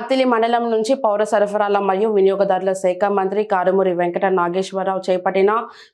అత్తిలి మండలం నుంచి పౌర సరఫరాల మరియు వినియోగదారుల శాఖ మంత్రి కారుమూరి వెంకట నాగేశ్వరరావు చేపట్టిన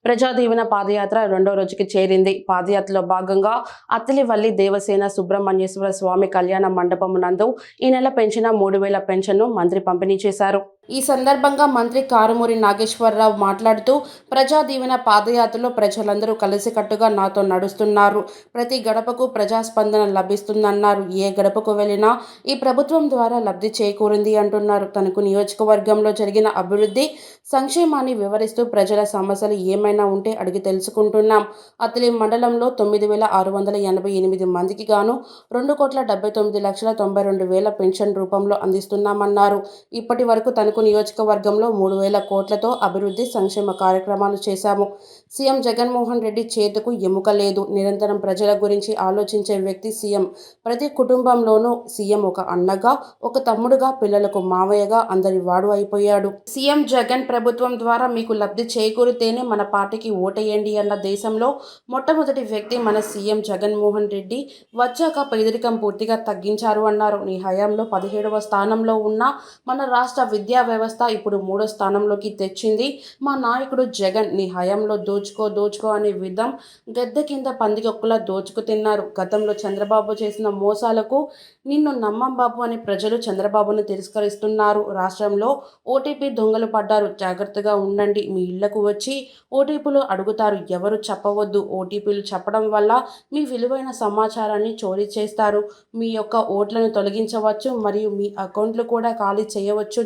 ప్రజాదీవన పాదయాత్ర రెండో రోజుకి చేరింది. పాదయాత్రలో భాగంగా అత్తిలివల్లి దేవసేన సుబ్రహ్మణ్యేశ్వర స్వామి కళ్యాణ మండపం నందు ఈ నెల పెంచిన మూడు వేల పెన్షన్ను మంత్రి పంపిణీ చేశారు. ఈ సందర్భంగా మంత్రి కారుమూరి నాగేశ్వరరావు మాట్లాడుతూ ప్రజా దీవెన పాదయాత్రలో ప్రజలందరూ కలిసికట్టుగా నాతో నడుస్తున్నారు. ప్రతి గడపకు ప్రజాస్పందన లభిస్తుందన్నారు. ఏ గడపకు వెళ్ళినా ఈ ప్రభుత్వం ద్వారా లబ్ధి చేకూరింది అంటున్నారు. తనకు నియోజకవర్గంలో జరిగిన అభివృద్ధి సంక్షేమాన్ని వివరిస్తూ ప్రజల సమస్యలు ఏమైనా ఉంటే అడిగి తెలుసుకుంటున్నాం. అతలి మండలంలో తొమ్మిది వేల ఆరు వందల ఎనభై ఎనిమిది మందికి గాను రెండు కోట్ల డెబ్బై తొమ్మిది లక్షల తొంభై రెండు వేల పెన్షన్ రూపంలో అందిస్తున్నామన్నారు. ఇప్పటి వరకు తణుకు నియోజకవర్గంలో మూడు వేల కోట్లతో అభివృద్ధి సంక్షేమ కార్యక్రమాలు చేశాము. సీఎం జగన్మోహన్ రెడ్డి చేతుకు ఎముక లేదు. నిరంతరం ప్రజల గురించి ఆలోచించే వ్యక్తి సీఎం. ప్రతి కుటుంబంలోనూ సీఎం ఒక అన్నగా ఒక తమ్ముడుగా పిల్లలకు మావయ్యగా అందరి వాడు అయిపోయాడు. సీఎం జగన్ ప్రభుత్వం ద్వారా మీకు లబ్ధి చేకూరితేనే మన పార్టీకి ఓటేయండి అన్న దేశంలో మొట్టమొదటి వ్యక్తి మన సీఎం జగన్మోహన్ రెడ్డి. వచ్చాక పేదరికం పూర్తిగా తగ్గించారు అన్నారు. నీ హయాంలో పదిహేడవ స్థానంలో ఉన్న మన రాష్ట్ర విద్యా వ్యవస్థ ఇప్పుడు మూడో స్థానంలోకి తెచ్చింది. మా నాయకుడు జగన్ నీ హయాంలో దోచుకో దోచుకో అనే విధం గద్దె కింద పందికొక్కులా దోచుకు తిన్నారు. గతంలో చంద్రబాబు చేసిన మోసాలకు నిన్ను నమ్మం బాబు అని ప్రజలు చంద్రబాబును తిరస్కరిస్తున్నారు. రాష్ట్రంలో ఓటీపీ దొంగలు పడ్డారు. జాగ్రత్తగా ఉండండి. మీ ఇళ్ళకు వచ్చి ఓటీపీలు అడుగుతారు. ఎవరు చెప్పవద్దు. ఓటీపీలు చెప్పడం వల్ల మీ విలువైన సమాచారాన్ని చోరీ చేస్తారు. మీ యొక్క ఓట్లను తొలగించవచ్చు మరియు మీ అకౌంట్లు కూడా ఖాళీ చేయవచ్చు.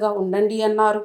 జాగ్రత్తగా ఉండండి అన్నారు.